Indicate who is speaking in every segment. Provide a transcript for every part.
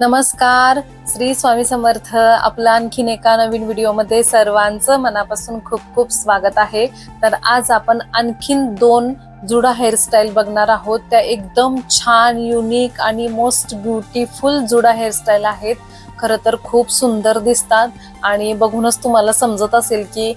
Speaker 1: नमस्कार. श्री स्वामी समर्थ आपलं आणखीन एका नवीन व्हिडिओमध्ये सर्वांचं मनापासून खूप खूप स्वागत आहे. तर आज आपण आणखीन दोन जुडा हेअरस्टाईल बघणार आहोत. त्या एकदम छान युनिक आणि मोस्ट ब्युटिफुल जुडा हेअरस्टाईल आहेत. खरं तर खूप सुंदर दिसतात आणि बघूनच तुम्हाला समजत असेल की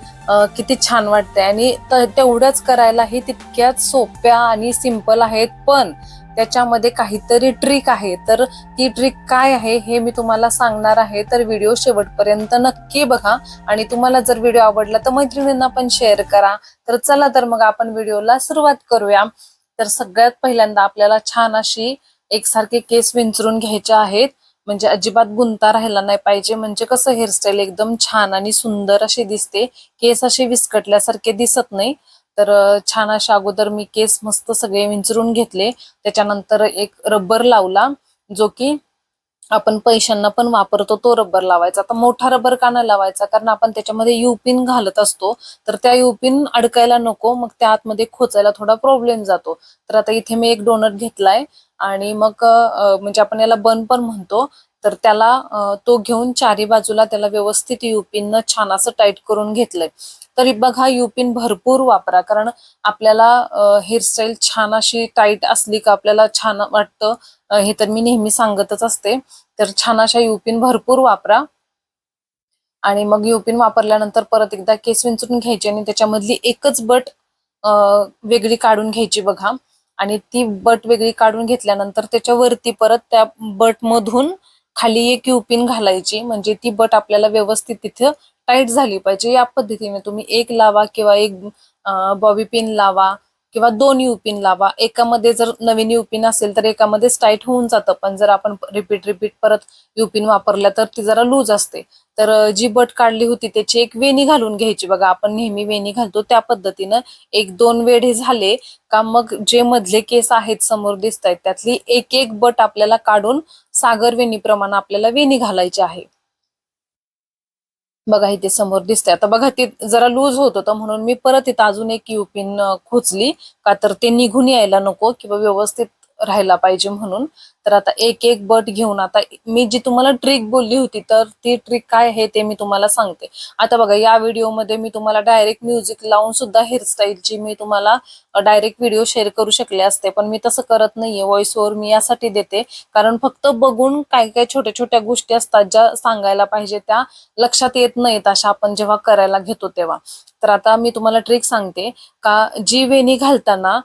Speaker 1: किती छान वाटते आणि तेवढ्याच करायलाही तितक्याच सोप्या आणि सिंपल आहेत. पण त्याच्यामध्ये काहीतरी ट्रिक आहे. तर ती ट्रिक काय आहे हे मी तुम्हाला सांगणार आहे. तर व्हिडिओ शेवटपर्यंत नक्की बघा. आणि तुम्हाला जर व्हिडिओ आवडला तर मैत्रिणींना पण शेअर करा. तर चला तर मग आपण व्हिडिओला सुरुवात करूया. तर सगळ्यात पहिल्यांदा आपल्याला छान अशी एकसारखे केस विंचरून घ्यायचे आहेत. म्हणजे अजिबात गुंता राहायला नाही पाहिजे. म्हणजे कसं हेअरस्टाईल एकदम छान आणि सुंदर अशी दिसते. केस असे विस्कटल्यासारखे दिसत नाही. तर छान अशा अगोदर मी केस मस्त सगळे विंचरून घेतले. त्याच्यानंतर एक रबर लावला जो की आपण पैशांना पण वापरतो तो रबर लावायचा. आता मोठा रबर का नाही लावायचा? कारण आपण त्याच्यामध्ये युपिन घालत असतो. तर त्या युपिन अडकायला नको मग त्या आतमध्ये खोचायला थोडा प्रॉब्लेम जातो. तर आता इथे मी एक डोनट घेतलाय आणि मग म्हणजे आपण याला बन पण म्हणतो. तर त्याला तो घेऊन चारी बाजूला त्याला व्यवस्थित युपिन छान असं टाईट करून घेतलंय. तरी बघा युपिन भरपूर वापरा. कारण आपल्याला हेअरस्टाईल छान अशी टाईट असली का आपल्याला छान वाटतं हे तर मी नेहमी सांगतच असते. तर छान अशा युपिन भरपूर वापरा. आणि मग युपिन वापरल्यानंतर परत एकदा केस विंचरून घ्यायची आणि त्याच्यामधली एकच बट वेगळी काढून घ्यायची बघा. आणि ती बट वेगळी काढून घेतल्यानंतर त्याच्यावरती परत त्या बट मधून खाली एक युपिन घालायची. म्हणजे ती बट आपल्याला व्यवस्थित तिथे टाईट झाली पाहिजे. या पद्धतीने तुम्ही एक लावा किंवा एक बॉबी पिन लावा किंवा दोन युपिन लावा. एकामध्ये जर नवीन युपिन असेल तर एकामध्ये टाईट होऊन जातं. पण जर आपण रिपीट रिपीट परत युपिन वापरल्या तर ती जरा लूज असते. तर जी बट काढली होती त्याची एक वेणी घालून घ्यायची. बघा आपण नेहमी वेणी घालतो त्या पद्धतीनं. एक दोन वेढे झाले का मग जे मधले केस आहेत समोर दिसत आहेत त्यातली एक एक बट आपल्याला काढून सागर वेणीप्रमाणे आपल्याला वेणी घालायची आहे. बघा इथे समोर दिसते आता बघा ते जरा लूज होत होतं म्हणून मी परत इथं अजून एक युपिन खोचली. का तर ते निघून यायला नको किंवा व्यवस्थित राहायला पाहिजे म्हणून. तर आता एक एक बट घेऊन आता मी जी तुम्हाला ट्रिक बोलली होती तर ती ट्रिक काय आहे ते मी तुम्हाला सांगते. आता बघा या व्हिडिओमध्ये मी तुम्हाला डायरेक्ट म्युझिक लावून सुद्धा हेअरस्टाईलची मी तुम्हाला डायरेक्ट व्हिडिओ शेअर करू शकले असते. पण मी तसं करत नाहीये. व्हॉइस ओव्हर मी यासाठी देते. कारण फक्त बघून काय काय छोट्या छोट्या गोष्टी असतात ज्या सांगायला पाहिजे त्या लक्षात येत नाहीत अशा आपण जेव्हा करायला घेतो तेव्हा. तर आता मी तुम्हाला ट्रिक सांगते. का जी वेणी घालताना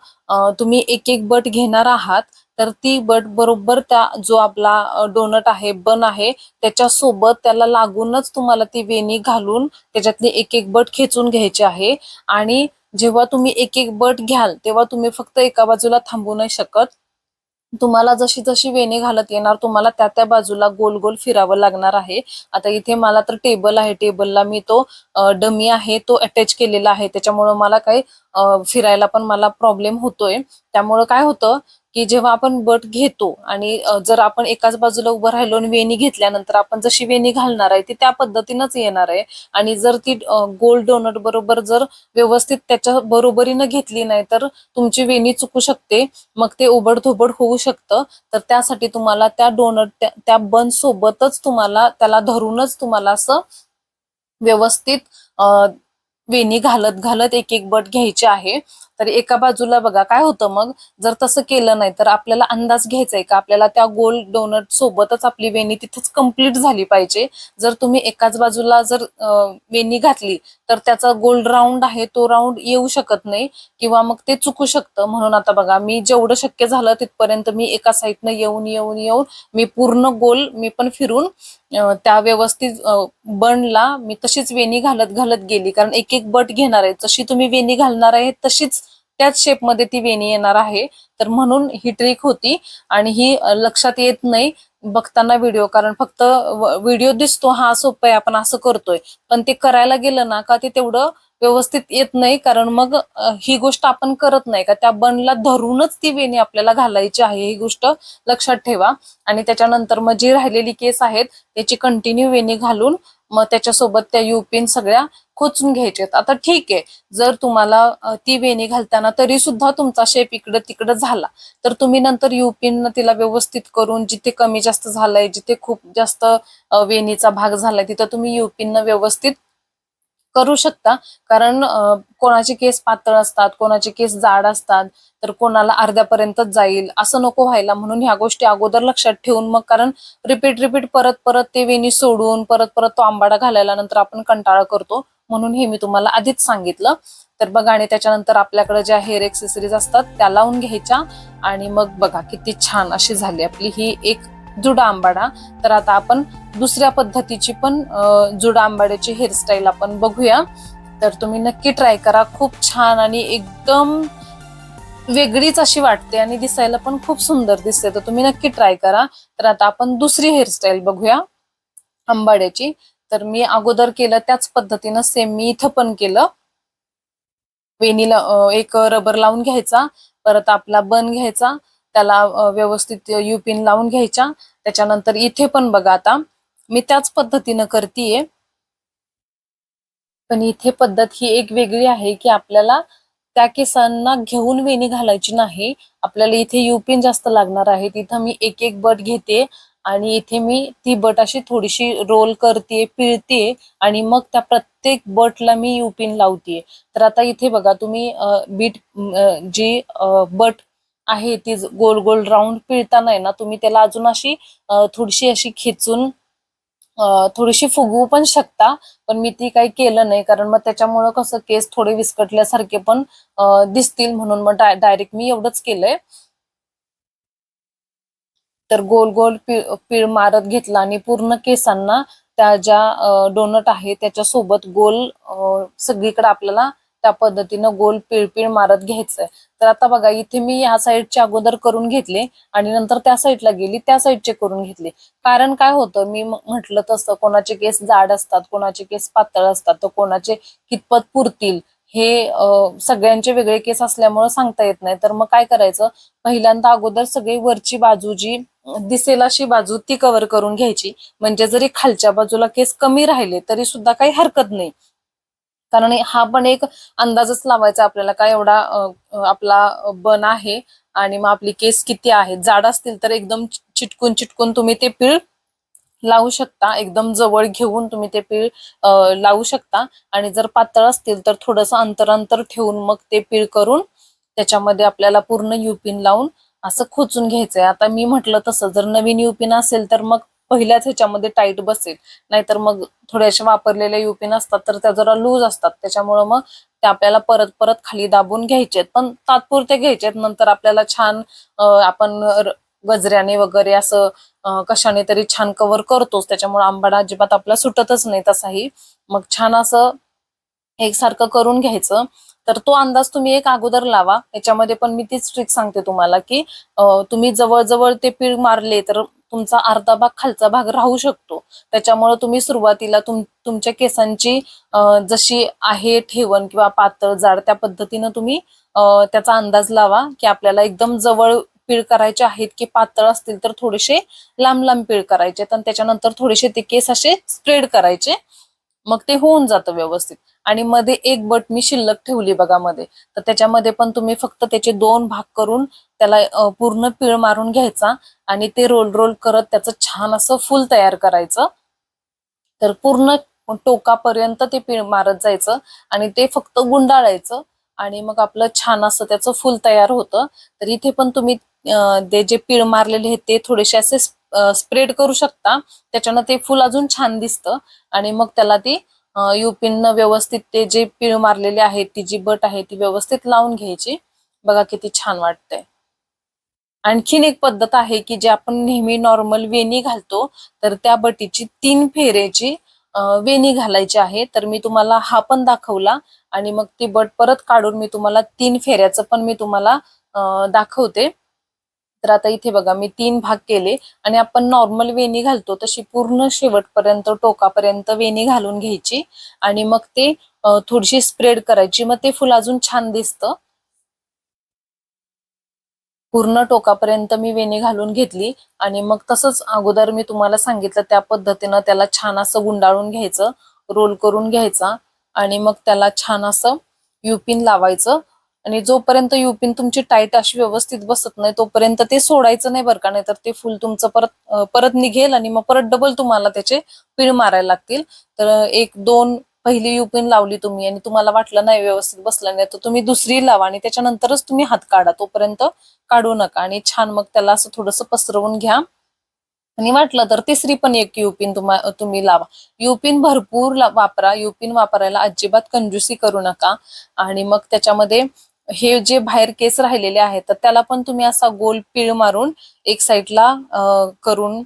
Speaker 1: तुम्ही एक एक बट घेणार आहात तर ती बट बरोबर त्या जो आपला डोनट आहे बन आहे त्याच्या सोबत त्याला लागूनच तुम्हाला ती वेणी घालून त्याच्यातली एक एक बट खेचून घ्यायची आहे. आणि जेव्हा तुम्ही एक एक बट घ्याल तेव्हा तुम्ही फक्त एका बाजूला थांबू नाही शकत. तुम्हाला जशी जशी वेणी घालत येणार तुम्हाला त्या त्या बाजूला गोल गोल फिरावं लागणार आहे. आता इथे मला तर टेबल आहे. टेबलला मी तो डमी आहे तो अटॅच केलेला आहे. त्याच्यामुळं मला काही फिरायला पण मला प्रॉब्लेम होतोय. त्यामुळं काय होतं की जेव्हा आपण बट घेतो आणि जर आपण एकाच बाजूला उभं राहिलो आणि वेणी घेतल्यानंतर आपण जशी वेणी घालणार आहे ती त्या पद्धतीनंच येणार आहे. आणि जर ती गोल डोनट बरोबर जर व्यवस्थित त्याच्या बरोबरीनं घेतली नाही तर तुमची वेणी चुकू शकते. मग ते ओबडधोबड होऊ शकतं. तर त्यासाठी तुम्हाला त्या डोनट त्या, बन सोबतच तुम्हाला त्याला धरूनच तुम्हाला असं व्यवस्थित वेणी घालत घालत एक एक बट घ्यायची आहे. तर एका बाजूला बघा काय होतं मग? जर तसं केलं नाही तर आपल्याला अंदाज घ्यायचा आहे का? आपल्याला त्या गोल डोनट सोबतच आपली वेणी तिथेच कंप्लीट झाली पाहिजे. जर तुम्ही एकाच बाजूला जर वेणी घातली तर त्याचा गोल राऊंड आहे तो राऊंड येऊ शकत नाही किंवा मग ते चुकू शकतं. म्हणून आता बघा मी जेवढं शक्य झालं तिथपर्यंत मी एका साईडनं येऊन येऊन येऊन मी पूर्ण गोल मी पण फिरून त्या व्यवस्थित अं, बनला. मी तशीच वेणी घालत घालत गेली. कारण एक एक बट घेणार आहे. जशी तुम्ही वेणी घालणार आहे तशीच त्याच शेपमध्ये ती वेणी येणार आहे. तर म्हणून ही ट्रिक होती आणि ही लक्षात येत नाही बघताना व्हिडिओ कारण फक्त व्हिडिओ दिसतो हा सोपं आहे आपण असं करतोय. पण ते करायला गेलं ना का ते तेवढं व्यवस्थित येत नाही कारण मग ही गोष्ट आपण करत नाही. का त्या बनला धरूनच ती वेणी आपल्याला घालायची आहे ही गोष्ट लक्षात ठेवा. आणि त्याच्यानंतर मग जी राहिलेली केस आहेत त्याची कंटिन्यू वेणी घालून मग त्याच्यासोबत त्या युपिन सगळ्या खोचून घ्यायचे आता ठीक आहे जर तुम्हाला ती वेणी घालताना तरी सुद्धा तुमचा शेप इकडं तिकडं झाला. तर तुम्ही नंतर युपिन तिला व्यवस्थित करून जिथे कमी जास्त झालंय जिथे खूप जास्त वेणीचा भाग झालाय तिथं तुम्ही युपिन व्यवस्थित करू शकता. कारण कोणाचे केस पातळ असतात कोणाचे केस जाड असतात तर कोणाला अर्ध्यापर्यंतच जाईल. असं नको व्हायला. म्हणून ह्या गोष्टी अगोदर लक्षात ठेवून मग कारण रिपीट रिपीट परत परत ते वेणी सोडून परत परत तो आंबाडा घालायला नंतर आपण कंटाळा करतो. म्हणून हे मी तुम्हाला आधीच सांगितलं. तर बघा आणि त्याच्यानंतर आपल्याकडे ज्या हेअर एक्सेसरीज असतात त्या लावून घ्यायच्या. आणि मग बघा किती छान अशी झाली आपली ही एक जुडा आंबाडा. तर आता आपण दुसऱ्या पद्धतीची पण जुडा आंबाड्याची हेअरस्टाईल आपण बघूया. तर तुम्ही नक्की ट्राय करा. खूप छान आणि एकदम वेगळीच अशी वाटते आणि दिसायला पण खूप सुंदर दिसते. तर तुम्ही नक्की ट्राय करा. तर आता आपण दुसरी हेअरस्टाईल बघूया आंबाड्याची. तर मी अगोदर केलं त्याच पद्धतीनं सेम मी इथं पण केलं. वेणीला एक रबर लावून घ्यायचा. परत आपला बन घ्यायचा. त्याला व्यवस्थित युपिन लावून घ्यायच्या. त्याच्यानंतर इथे पण बघा आता मी त्याच पद्धतीनं करतीये. पण इथे पद्धत ही एक वेगळी आहे की आपल्याला त्या केसांना घेऊन वेणी घालायची नाही. आपल्याला इथे युपिन जास्त लागणार आहे. तिथं मी एक एक बट घेते आणि इथे मी ती बट अशी थोडीशी रोल करते पिळते आणि मग त्या प्रत्येक बटला मी युपिन लावते तर आता इथे बघा तुम्ही बीट जी बट आहे ती गोल गोल राऊंड पिळताना आहे ना तुम्ही त्याला अजून अशी थोडीशी अशी खेचून थोडीशी फुगवू पण शकता. पण मी ती काही केलं नाही कारण मग त्याच्यामुळं कसं केस थोडे विस्कटल्यासारखे पण दिसतील म्हणून मग डायरेक्ट मी एवढंच केलंय. तर गोल गोल पीळ मारत घेतला आणि पूर्ण केसांना त्या ज्या डोनट आहे त्याच्यासोबत गोल सगळीकडे आपल्याला त्या पद्धतीनं गोल पिळपिळ मारत घ्यायचंय. तर आता बघा इथे मी ह्या साईडचे अगोदर करून घेतले आणि नंतर त्या साईडला गेली त्या साईडचे करून घेतले. कारण काय होतं मी म्हटलं तसं कोणाचे केस जाड असतात कोणाचे केस पातळ असतात तर कोणाचे कितपत पुरतील हे सगळ्यांचे वेगळे केस असल्यामुळे सांगता येत नाही. तर मग काय करायचं पहिल्यांदा अगोदर सगळी वरची बाजू जी दिसेल अशी बाजू ती कव्हर करून घ्यायची. म्हणजे जरी खालच्या बाजूला केस कमी राहिले तरी सुद्धा काही हरकत नाही. कारण हा पण एक अंदाजच लावायचा आपल्याला काय एवढा आपला बन आहे आणि मग आपली केस किती आहे. जाड असतील तर एकदम चिटकून चिटकून तुम्ही ते पीळ लावू शकता. एकदम जवळ घेऊन तुम्ही ते पीळ लावू शकता. आणि जर पातळ असतील तर थोडंसं अंतर अंतर ठेवून मग ते पीळ करून त्याच्यामध्ये आपल्याला पूर्ण युपिन लावून असं खोचून घ्यायचंय. आता मी म्हटलं तसं जर नवीन युपिन असेल तर मग पहिल्याच ह्याच्यामध्ये टाईट बसेल. नाहीतर मग थोड्याशे वापरलेल्या युपिन असतात तर त्या जरा लूज असतात. त्याच्यामुळं मग ते आपल्याला परत परत खाली दाबून घ्यायचे पण तात्पुरते घ्यायचे नंतर आपल्याला छान आपण गजऱ्याने वगैरे असं कशाने तरी छान कव्हर करतोच. त्याच्यामुळे आंबाडा अजिबात आपला सुटतच नाही तसाही. मग छान असं एकसारखं करून घ्यायचं. तर तो अंदाज तुम्ही एक अगोदर लावा. याच्यामध्ये पण मी तीच ट्रिक सांगते तुम्हाला की तुम्ही जवळजवळ ते पीळ मारले तर तुमचा अर्धा भाग खालचा भाग राहू शकतो. त्याच्यामुळे तुम्ही सुरुवातीला तुम तुमच्या केसांची जशी आहे ठेवण किंवा पातळ जाड त्या पद्धतीनं तुम्ही त्याचा अंदाज लावा की आपल्याला एकदम जवळ पीळ करायचे आहेत की पातळ असतील तर थोडेसे लांब लांब पीळ करायचे. आणि त्याच्यानंतर थोडेसे ते केस असे स्प्रेड करायचे. मग ते होऊन जातं व्यवस्थित. आणि मध्ये एक बट मी शिल्लक ठेवली बघा मध्ये. तर त्याच्यामध्ये पण तुम्ही फक्त त्याचे दोन भाग करून त्याला पूर्ण पीळ मारून घ्यायचा आणि ते रोल रोल करत त्याचं छान असं फुल तयार करायचं. तर पूर्ण टोकापर्यंत ते पीळ मारत जायचं आणि ते फक्त गुंडाळायचं आणि मग आपलं छान असं त्याचं फुल तयार होतं. तर इथे पण तुम्ही ते जे पीळ मारलेले आहेत ते थोडेसे असे स्प्रेड करू शकता. त्याच्यानं ते फुल अजून छान दिसतं आणि मग त्याला ती युपिन व्यवस्थित ते जे पिळ मारलेले आहेत ती जी बट आहे ती व्यवस्थित लावून घ्यायची. बघा किती छान वाटतंय. आणखीन एक पद्धत आहे की जे आपण नेहमी नॉर्मल वेणी घालतो तर त्या बटीची तीन फेरेची वेणी घालायची आहे. तर मी तुम्हाला हा पण दाखवला आणि मग ती बट परत काढून मी तुम्हाला तीन फेऱ्याचं पण मी तुम्हाला दाखवते. तर आता इथे बघा मी तीन भाग केले आणि आपण नॉर्मल वेणी घालतो तशी पूर्ण शेवटपर्यंत टोकापर्यंत वेणी घालून घ्यायची आणि मग ते थोडीशी स्प्रेड करायची. मग ते फुल अजून छान दिसतं. पूर्ण टोकापर्यंत मी वेणी घालून घेतली आणि मग तसंच अगोदर मी तुम्हाला सांगितलं त्या पद्धतीनं त्याला छान असं गुंडाळून घ्यायचं रोल करून घ्यायचा आणि मग त्याला छान असं युपिन लावायचं. आणि जोपर्यंत युपिन तुमची टाईट अशी व्यवस्थित बसत नाही तोपर्यंत ते सोडायचं नाही बरं का नाही तर ते फुल तुमचं परत परत निघेल आणि मग परत डबल तुम्हाला त्याचे पीड मारायला लागतील. तर एक दोन पहिली युपिन लावली तुम्ही आणि तुम्हाला वाटलं नाही व्यवस्थित बसलं नाही तर तुम्ही दुसरी लावा आणि त्याच्यानंतरच तुम्ही हात काढा तोपर्यंत काढू नका. आणि छान मग त्याला असं थोडस पसरवून घ्या. आणि वाटलं तर तिसरी पण एक युपिन तुम्हा तुम्ही लावा. युपिन भरपूर ला- वापरा. युपिन वापरायला अजिबात कंजूसी करू नका. आणि मग त्याच्यामध्ये हे जे बाहेर केस राहिलेले आहेत तर त्याला पण तुम्ही असा गोल पीळ मारून एक साईडला करून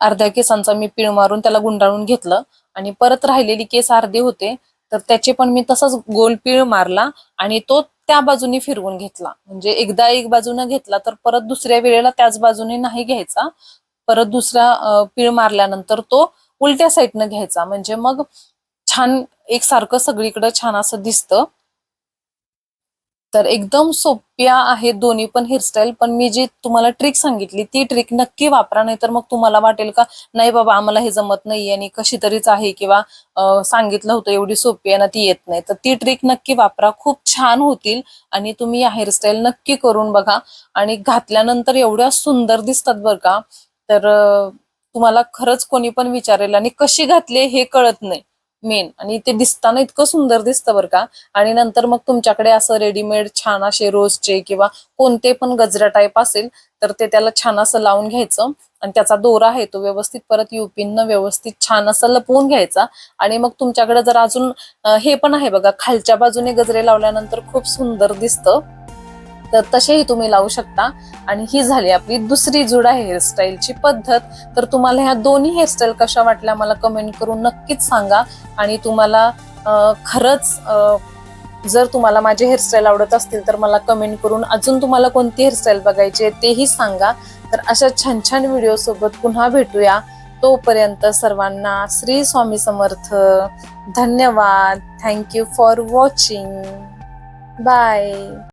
Speaker 1: अर्ध्या केसांचा मी पीळ मारून त्याला गुंडाळून घेतलं. आणि परत राहिलेली केस अर्धे होते तर त्याचे पण मी तसाच गोल पीळ मारला आणि तो त्या बाजूने फिरवून घेतला. म्हणजे एकदा एक बाजूने घेतला तर परत दुसऱ्या वेळेला त्याच बाजूने नाही घ्यायचा. परत दुसरा पिळ पीळ मारल्यानंतर तो उलट्या साईडनं घ्यायचा. म्हणजे मग छान एकसारखं सगळीकडे छान असं दिसतं. तर एकदम सोप्या आहेत दोन्ही पण हेअरस्टाईल पण मी जी तुम्हाला ट्रिक सांगितली ती ट्रिक नक्की वापरा नाही तर मग तुम्हाला वाटेल का नाही बाबा आम्हाला हे जमत नाही आणि कशी तरीच आहे किंवा सांगितलं होतं एवढी सोपी आहे ना ती येत नाही. तर ती ट्रिक नक्की वापरा. खूप छान होतील आणि तुम्ही या हेअरस्टाईल नक्की करून बघा. आणि घातल्यानंतर एवढ्या सुंदर दिसतात बरं का. तर तुम्हाला खरंच कोणी पण विचारेल आणि कशी घातली हे कळत नाही. मेन. आणि ते दिसताना इतकं सुंदर दिसतं बरं का. आणि नंतर मग तुमच्याकडे असं रेडीमेड छान असे रोजचे किंवा कोणते पण गजरा टाईप असेल तर ते त्याला छान असं लावून घ्यायचं. आणि त्याचा दोरा आहे तो व्यवस्थित परत युपीनं व्यवस्थित छान असं लपवून घ्यायचा. आणि मग तुमच्याकडे जर अजून हे पण आहे बघा खालच्या बाजूने गजरे लावल्यानंतर खूप सुंदर दिसतं. तर तसेही तुम्ही लावू शकता. आणि ही झाली आपली दुसरी जुडा हेअरस्टाईलची पद्धत. तर तुम्हाला ह्या दोन्ही हेअरस्टाईल कशा वाटल्या मला कमेंट करून नक्कीच सांगा. आणि तुम्हाला खरंच जर तुम्हाला माझे हेअरस्टाईल आवडत असतील तर मला कमेंट करून अजून तुम्हाला कोणती हेअरस्टाईल बघायची आहे तेही सांगा. तर अशा छान छान व्हिडिओ सोबत पुन्हा भेटूया. तोपर्यंत सर्वांना श्री स्वामी समर्थ. धन्यवाद. Thank you for watching bye